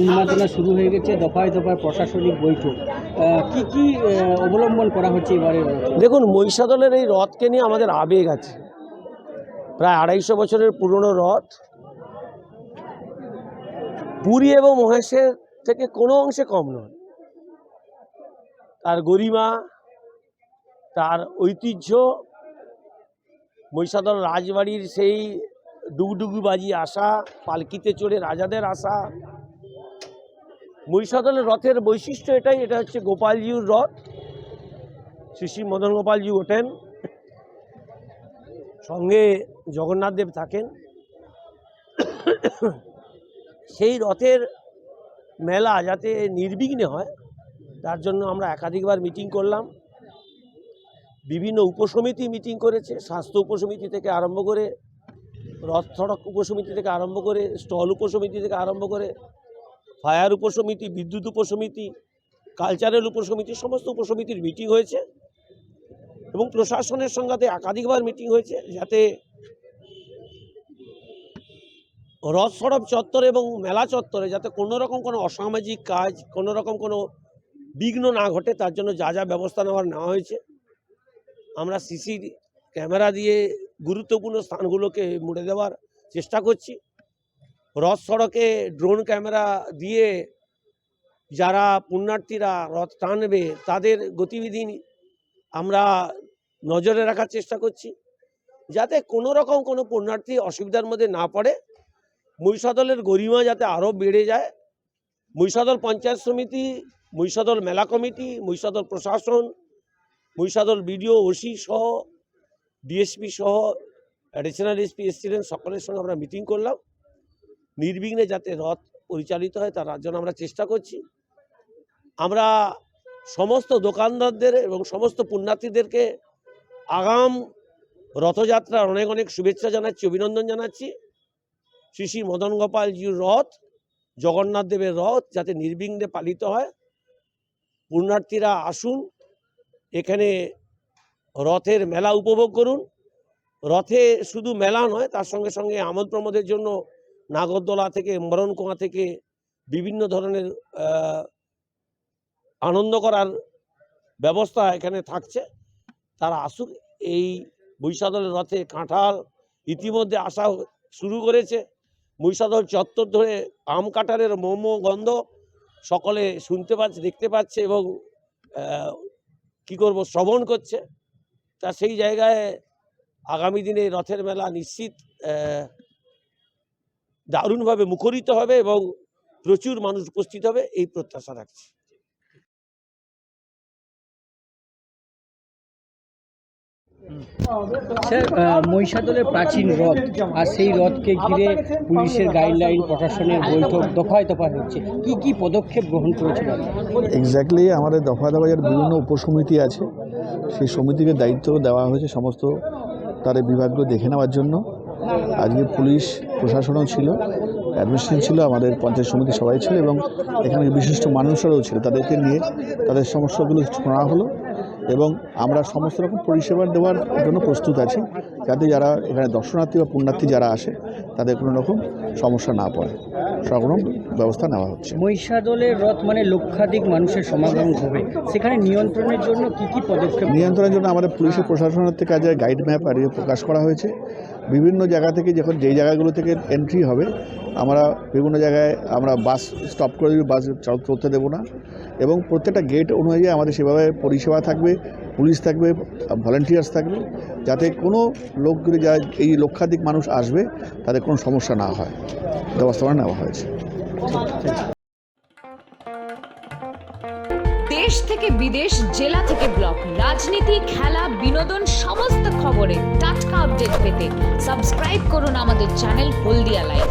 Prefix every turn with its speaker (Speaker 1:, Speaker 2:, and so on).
Speaker 1: উন্মাদনা শুরু হয়ে গেছে, দফায় দফায় প্রশাসনিক বৈঠক। কি কি অবলম্বন করা হচ্ছে এবারে
Speaker 2: দেখুন, মহিষাদলের এই রথকে নিয়ে আমাদের আবেগ আছে। প্রায় আড়াইশো বছরের পুরনো রথ। পুরী এবং মহেশের থেকে কোনো অংশে কম নয়। তার গরিমা, তার ঐতিহ্য মহিষাদল রাজবাড়ির সেই ডুগডুগি বাজি আসা পালকিতে চড়ে রাজাদের আসা মহিষাদলের রথের বৈশিষ্ট্য এটাই, এটা হচ্ছে গোপালজির রথ। শ্রী শ্রী মদন গোপালজি ওঠেন। সঙ্গে জগন্নাথ দেব থাকেন। সেই রথের মেলা যাতে নির্বিঘ্নে হয়, তার জন্য আমরা একাধিকবার মিটিং করলাম। বিভিন্ন উপসমিতি মিটিং করেছে, স্বাস্থ্য উপসমিতি থেকে আরম্ভ করে, রথ সড়ক উপসমিতি থেকে আরম্ভ করে, স্টল উপসমিতি থেকে আরম্ভ করে, ফায়ার উপসমিতি, বিদ্যুৎ উপসমিতি, কালচারাল উপসমিতি, সমস্ত উপসমিতির মিটিং হয়েছে এবং প্রশাসনের সঙ্গে একাধিকবার মিটিং হয়েছে যাতে রথ সড়ক চত্বর এবং মেলা চত্বরে যাতে কোনো রকম কোনো অসামাজিক কাজ, কোনো রকম কোনো বিঘ্ন না ঘটে, তার জন্য যা যা ব্যবস্থা নেওয়ার নেওয়া হয়েছে। আমরা সিসি ক্যামেরা দিয়ে গুরুত্বপূর্ণ স্থানগুলোকে মুড়ে দেওয়ার চেষ্টা করছি। রথ সড়কে ড্রোন ক্যামেরা দিয়ে যারা পুণ্যার্থীরা রথ টানবে, তাদের গতিবিধি আমরা নজরে রাখার চেষ্টা করছি। যাতে কোনো রকম কোনো পুণ্যার্থী অসুবিধার মধ্যে না পড়ে। মহিষাদলের গরিমা যাতে আরও বেড়ে যায়। মহিষাদল পঞ্চায়েত সমিতি, মহিষাদল মেলা কমিটি, মহিষাদল প্রশাসন মহিষাদল বিডিও, ওসি সহ, ডিএসপি সহ অ্যাডিশনাল এসপি এসছিলেন, সকলের সঙ্গে আমরা মিটিং করলাম। নির্বিঘ্নে যাতে রথ পরিচালিত হয়, তার জন্য আমরা চেষ্টা করছি। আমরা সমস্ত দোকানদারদের এবং সমস্ত পুণ্যার্থীদেরকে আগাম রথযাত্রার অনেক অনেক শুভেচ্ছা জানাচ্ছি, অভিনন্দন জানাচ্ছি। শ্রী শ্রী মদন গোপালজির রথ, জগন্নাথ দেবের রথ যাতে নির্বিঘ্নে পালিত হয়। পুণ্যার্থীরা আসুন এখানে রথের মেলা উপভোগ করুন। রথে শুধু মেলা নয়, তার সঙ্গে সঙ্গে আমোদ প্রমোদের জন্য নাগরদোলা থেকে, মরণকুয়া থেকে বিভিন্ন ধরনের আনন্দ করার ব্যবস্থা এখানে থাকছে। তারা আসুক, এই বৈশাদলের রথে কাঁঠাল ইতিমধ্যে আসা শুরু করেছে। মহিষাদল চত্বর ধরে আম কাঁঠালের মোমো গন্ধ সকলে শুনতে পাচ্ছে, দেখতে পাচ্ছে এবং কি করব? শ্রবণ করছে। তা সেই জায়গায় আগামী দিনে রথের মেলা নিশ্চিত দারুণভাবে মুখরিত হবে এবং প্রচুর মানুষ উপস্থিত হবে, এই প্রত্যাশা রাখছি।
Speaker 1: স্যার মহিষাদলের প্রাচীন রথ আর সেই রথকে ঘিরে পুলিশের গাইডলাইন প্রশাসনের বৈঠক দফায় দফায় হচ্ছে। কি কি পদক্ষেপ গ্রহণ করেছিল
Speaker 3: এক্স্যাক্টলি আমাদের দফা দফায়ের বিভিন্ন উপসমিতি আছে, সেই সমিতিকে দায়িত্ব দেওয়া হয়েছে সমস্ত তাদের বিভাগগুলো দেখে নেওয়ার জন্য। আজকে পুলিশ, প্রশাসনও ছিল অ্যাডমিনিস্ট্রেশন ছিল, আমাদের পঞ্চায়েত সমিতি সবাই ছিল এবং এখানে বিশিষ্ট মানুষরাও ছিল। তাদেরকে নিয়ে তাদের সমস্যাগুলো শোনা হলো। এবং আমরা সমস্ত রকম পরিষেবা দেওয়ার জন্য প্রস্তুত আছি যাতে যারা এখানে দর্শনার্থী বা পুণ্যার্থী যারা আসে তাদের কোনো রকম সমস্যা না পড়ে। সব ব্যবস্থা নেওয়া হচ্ছে।
Speaker 1: মহিষাদলের রথ মানে লক্ষাধিক মানুষের সমাগম হবে সেখানে নিয়ন্ত্রণের জন্য কি কি পদক্ষেপ
Speaker 3: নিয়ন্ত্রণের জন্য আমাদের পুলিশের প্রশাসনের থেকে আজ গাইড ম্যাপ আর প্রকাশ করা হয়েছে। বিভিন্ন জায়গা থেকে যখন যেই জায়গাগুলো থেকে এন্ট্রি হবে আমরা বিভিন্ন জায়গায় আমরা বাস স্টপ করে দেবো বাস চল- চলতে দেবো না। এবং প্রত্যেকটা গেট অনুযায়ী আমাদের সেভাবে পরিষেবা থাকবে পুলিশ থাকবে ভলেন্টিয়ার্স থাকবে, যাতে কোনো লোকগুলি যা এই লক্ষাধিক মানুষ আসবে তাদের কোনো সমস্যা না হয়। ব্যবস্থাপনা নেওয়া হয়েছে।
Speaker 4: দেশ থেকে বিদেশ, জেলা থেকে ব্লক, রাজনীতি, খেলা, বিনোদন, সমস্ত খবরে টাটকা আপডেট পেতে সাবস্ক্রাইব করুন আমাদের চ্যানেল হলদিয়া লাইভ